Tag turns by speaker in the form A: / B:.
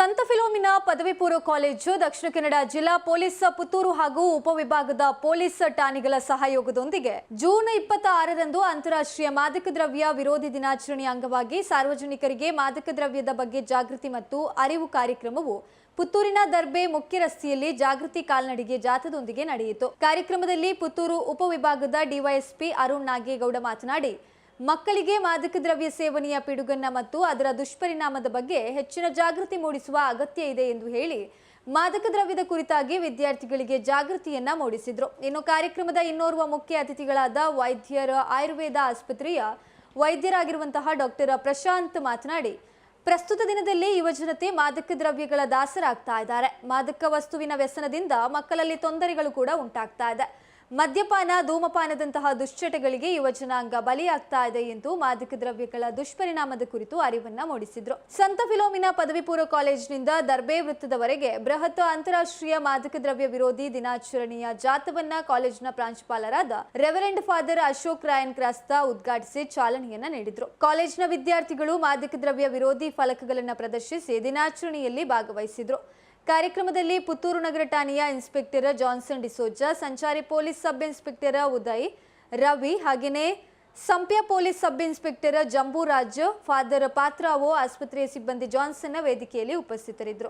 A: ಸಂತ ಫಿಲೋಮಿನಾ ಪದವಿ ಪೂರ್ವ ಕಾಲೇಜು ದಕ್ಷಿಣ ಕನ್ನಡ ಜಿಲ್ಲಾ ಪೊಲೀಸ್ ಪುತ್ತೂರು ಹಾಗೂ ಉಪವಿಭಾಗದ ಪೊಲೀಸ್ ಠಾಣೆಗಳ ಸಹಯೋಗದೊಂದಿಗೆ ಜೂನ್ ಇಪ್ಪತ್ತ ಆರರಂದು ಅಂತಾರಾಷ್ಟ್ರೀಯ ಮಾದಕ ದ್ರವ್ಯ ವಿರೋಧಿ ದಿನಾಚರಣೆಯ ಅಂಗವಾಗಿ ಸಾರ್ವಜನಿಕರಿಗೆ ಮಾದಕ ದ್ರವ್ಯದ ಬಗ್ಗೆ ಜಾಗೃತಿ ಮತ್ತು ಅರಿವು ಕಾರ್ಯಕ್ರಮವು ಪುತ್ತೂರಿನ ದರ್ಬೆ ಮುಖ್ಯ ರಸ್ತೆಯಲ್ಲಿ ಜಾಗೃತಿ ಕಾಲ್ನಡಿಗೆ ಜಾಥದೊಂದಿಗೆ ನಡೆಯಿತು. ಕಾರ್ಯಕ್ರಮದಲ್ಲಿ ಪುತ್ತೂರು ಉಪವಿಭಾಗದ ಡಿವೈಎಸ್ಪಿ ಅರುಣ್ ನಾಗೇಗೌಡ ಮಾತನಾಡಿ ಮಕ್ಕಳಿಗೆ ಮಾದಕ ದ್ರವ್ಯ ಸೇವನೆಯ ಪಿಡುಗನ್ನ ಮತ್ತು ಅದರ ದುಷ್ಪರಿಣಾಮದ ಬಗ್ಗೆ ಹೆಚ್ಚಿನ ಜಾಗೃತಿ ಮೂಡಿಸುವ ಅಗತ್ಯ ಇದೆ ಎಂದು ಹೇಳಿ ಮಾದಕ ದ್ರವ್ಯದ ಕುರಿತಾಗಿ ವಿದ್ಯಾರ್ಥಿಗಳಿಗೆ ಜಾಗೃತಿಯನ್ನ ಮೂಡಿಸಿದ್ರು. ಇನ್ನು ಕಾರ್ಯಕ್ರಮದ ಇನ್ನೋರ್ವ ಮುಖ್ಯ ಅತಿಥಿಗಳಾದ ವೈದ್ಯರ ಆಯುರ್ವೇದ ಆಸ್ಪತ್ರೆಯ ವೈದ್ಯರಾಗಿರುವಂತಹ ಡಾಕ್ಟರ್ ಪ್ರಶಾಂತ್ ಮಾತನಾಡಿ, ಪ್ರಸ್ತುತ ದಿನದಲ್ಲಿ ಯುವಜನತೆ ಮಾದಕ ದ್ರವ್ಯಗಳ ದಾಸರಾಗ್ತಾ ಇದ್ದಾರೆ. ಮಾದಕ ವಸ್ತುವಿನ ವ್ಯಸನದಿಂದ ಮಕ್ಕಳಲ್ಲಿ ತೊಂದರೆಗಳು ಕೂಡ ಉಂಟಾಗ್ತಾ ಇದೆ. ಮದ್ಯಪಾನ, ಧೂಮಪಾನದಂತಹ ದುಶ್ಚಟಗಳಿಗೆ ಯುವ ಜನಾಂಗ ಬಲಿಯಾಗ್ತಾ ಇದೆ ಎಂದು ಮಾದಕ ದ್ರವ್ಯಗಳ ದುಷ್ಪರಿಣಾಮದ ಕುರಿತು ಅರಿವನ್ನ ಮೂಡಿಸಿದ್ರು. ಸಂತ ಫಿಲೋಮಿನ ಪದವಿ ಪೂರ್ವ ಕಾಲೇಜಿನಿಂದ ದರ್ಬೆ ವೃತ್ತದವರೆಗೆ ಬೃಹತ್ ಅಂತಾರಾಷ್ಟ್ರೀಯ ಮಾದಕ ದ್ರವ್ಯ ವಿರೋಧಿ ದಿನಾಚರಣೆಯ ಜಾಥವನ್ನ ಕಾಲೇಜಿನ ಪ್ರಾಂಶುಪಾಲರಾದ ರೆವರೆಂಡ್ ಫಾದರ್ ಅಶೋಕ್ ರಾಯನ್ ಕ್ರಾಸ್ತ ಉದ್ಘಾಟಿಸಿ ಚಾಲನೆಯನ್ನ ನೀಡಿದ್ರು. ಕಾಲೇಜಿನ ವಿದ್ಯಾರ್ಥಿಗಳು ಮಾದಕ ದ್ರವ್ಯ ವಿರೋಧಿ ಫಲಕಗಳನ್ನು ಪ್ರದರ್ಶಿಸಿ ದಿನಾಚರಣೆಯಲ್ಲಿ ಭಾಗವಹಿಸಿದ್ರು. ಕಾರ್ಯಕ್ರಮದಲ್ಲಿ ಪುತ್ತೂರು ನಗರ ಠಾಣೆಯ ಇನ್ಸ್ಪೆಕ್ಟರ್ ಜಾನ್ಸನ್ ಡಿಸೋಜಾ, ಸಂಚಾರಿ police sub inspector Uday, Ravi ಹಾಗೆಯೇ Sampya police sub inspector Jamburaj, father Patrao ಆಸ್ಪತ್ರೆಯ ಸಿಬ್ಬಂದಿ ಜಾನ್ಸನ್ ವೇದಿಕೆಯಲ್ಲಿ ಉಪಸ್ಥಿತರಿದ್ದರು.